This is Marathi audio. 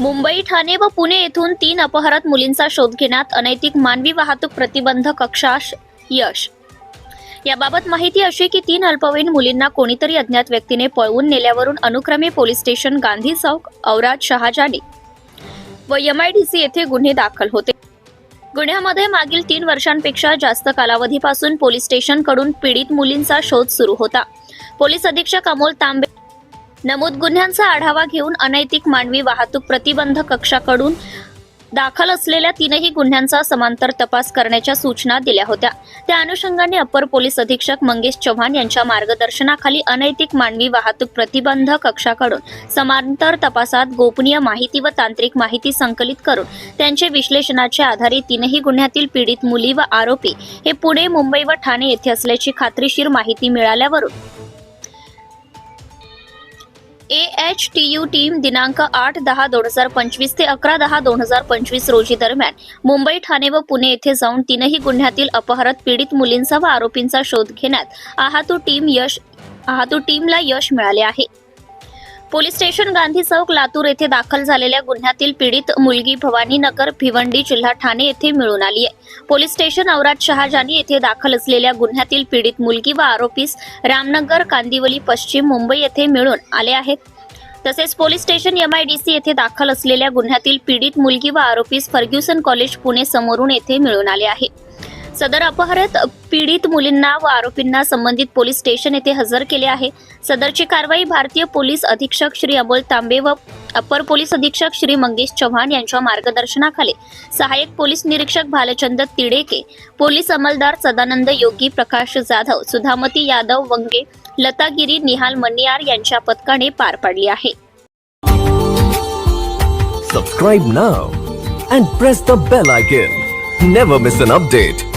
मुंबई ठाणे व पुणे येथून तीन अपहरत मुलींचा शोध घेण्यात अनैतिक मानवी वाहतूक प्रतिबंध कक्षाश यश. याबाबत माहिती अशी की तीन अल्पवयीन मुलींना कोणीतरी अज्ञात व्यक्तीने पळवून नेल्यावरून अनुक्रमे पोलीस स्टेशन गांधी चौक औराज शहाजानी व एमआयडीसी येथे गुन्हे दाखल होते. गुन्ह्यामध्ये मागील तीन वर्षांपेक्षा जास्त कालावधीपासून पोलीस स्टेशनकडून पीडित मुलींचा शोध सुरू होता. पोलीस अधीक्षक अमोल तांबे नमूद गुन्ह्यांचा आढावा घेऊन अनैतिक मानवी वाहतूक प्रतिबंध कक्षाकडून दाखल असलेल्या तीनही गुन्ह्यांचा समांतर तपास करण्याच्या सूचना दिल्या होत्या. त्या अनुषंगाने अप्पर पोलीस अधीक्षक मंगेश चव्हाण यांच्या मार्गदर्शनाखाली अनैतिक मानवी वाहतूक प्रतिबंध कक्षाकडून समांतर तपासात गोपनीय माहिती व तांत्रिक माहिती संकलित करून त्यांचे विश्लेषणाच्या आधारे तीनही गुन्ह्यातील पीडित मुली व आरोपी हे पुणे मुंबई व ठाणे येथे असल्याची खात्रीशीर माहिती मिळाल्यावरून एच टी यू टीम दिनांक आठ दहा दोन हजार पंचवीस ते अकरा दहा दोन हजार पंचवीस रोजी दरम्यान मुंबई ठाणे व पुणे येथे जाऊन तीनही गुन्ह्यातील अपहरत पीडित मुलींचा व आरोपींचा शोध घेण्यात आहातू टीम यश आहातू टीमला यश मिळाले आहे. पोलीस स्टेशन गांधी चौक लातूर येथे दाखल झालेल्या गुन्ह्यातील पीडित मुलगी भवानी नगर भिवंडी जिल्हा ठाणे येथे मिळून आली आहे. पोलीस स्टेशन औराद शहाजानी येथे दाखल असलेल्या गुन्ह्यातील पीडित मुलगी व आरोपीस रामनगर कांदिवली पश्चिम मुंबई येथे मिळून आले आहेत. तसेच पोलीस स्टेशन एमआयडीसी येथे दाखल असलेल्या गुन्ह्यातील पीडित मुलगी व आरोपीस फर्ग्युसन कॉलेज पुणे समोरून येथे मिळून आले आहे. सदर अपहरत पीडित मुलींना व आरोपींना संबंधित पोलीस स्टेशन येथे हजर केले आहे. सदरची कारवाई भारतीय पोलीस अधीक्षक श्री अमोल तांबे व अप्पर पोलीस अधीक्षक श्री मंगेश चव्हाण यांच्या मार्गदर्शनाखाली सहाय्यक पोलीस निरीक्षक भालचंद तिडेके पोलीस अंमलदार सदानंद योगी प्रकाश जाधव सुधामती यादव वंगे लतागिरी निहाल मन्नियार यांच्या पथकाने पार पाडली आहे. Subscribe now and press the bell icon never miss an update